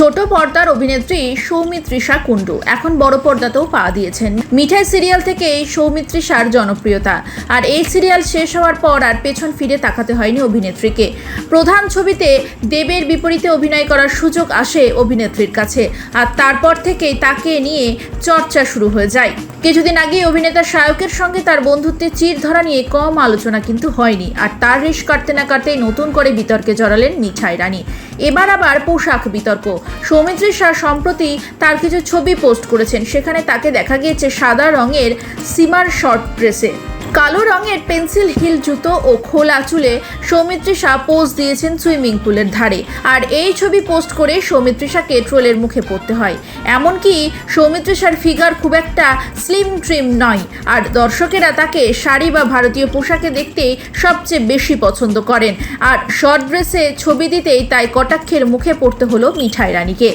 ছোট পর্দার অভিনেত্রী সৌমিত্রিষা কুণ্ডু। এখন বড় পর্দাতেও পা দিয়েছেন। মিঠাই সিরিয়াল থেকে এই সৌমিত্রিষার জনপ্রিয়তা। আর এই সিরিয়াল শেষ হওয়ার পর আর পেছন ফিরে তাকাতে হয়নি অভিনেত্রীকে। প্রধান ছবিতে দেবের বিপরীতে অভিনয় করার সুযোগ আসে অভিনেত্রীর কাছে। আর তারপর থেকেই তাকে নিয়ে চর্চা শুরু হয়ে যায়। কিছুদিন আগে অভিনেতা শায়কের সঙ্গে তার বন্ধুত্বের চির ধরা নিয়ে কম আলোচনা কিন্তু হয়নি। আর তার রেশ কাটতে না কাটতেই নতুন করে বিতর্কে জড়ালেন মিঠাই রানী। এবার আবার পোশাক বিতর্ক। সৌমিত্রী শাহ সম্প্রতি তার কিছু ছবি পোস্ট করেছেন। সেখানে তাকে দেখা গিয়েছে সাদা রঙের সিমার শর্ট ড্রেসে। কালো রঙের পেন্সিল, হিল জুতো ও খোলা চুলে সৌমিত্রী শাহ পোজ দিয়েছেন সুইমিং পুলের ধারে। আর এই ছবি পোস্ট করে সৌমিত্রী শাহকে ট্রোলের মুখে পড়তে হয়। এমনকি সৌমিত্রী শাহর ফিগার খুব একটা স্লিম ট্রিম নয়। আর দর্শকেরা তাকে শাড়ি বা ভারতীয় পোশাকে দেখতেই সবচেয়ে বেশি পছন্দ করেন। আর শর্ট ড্রেসে ছবি দিতেই তাই কটাক্ষের মুখে পড়তে হলো মিঠাই রানীকে।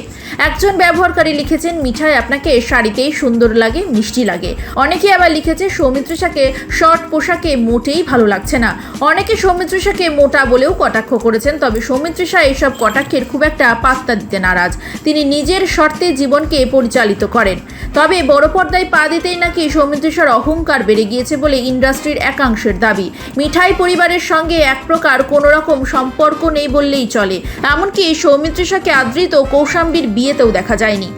একজন ব্যবহারকারী লিখেছেন, মিঠাই আপনাকে শাড়িতেই সুন্দর লাগে, মিষ্টি লাগে। অনেকে আবার লিখেছে সৌমিত্রিষাকে শর্ট পোশাকে মোটেই ভালো লাগছে না। অনেকে সৌমিত্রিষাকে মোটা বলেও কটাক্ষ করেছেন, তবে সৌমিত্রিষা এইসব কটাক্ষের খুব একটা পাত্তা দিতে নারাজ। তিনি নিজের শর্তে জীবনকে পরিচালিত করেন। তবে বড় পর্দায় পা দিতেই নাকি সৌমিত্রিষার অহংকার বেড়ে গিয়েছে বলে ইন্ডাস্ট্রির একাংশের দাবি। মিঠাই পরিবারের সঙ্গে এক প্রকার কোনো রকম সম্পর্ক নেই বললেই চলে। এমনকি সৌমিত্রিষাকে আদৃত কৌশাম্বীর বিয়েতেও দেখা যায়নি।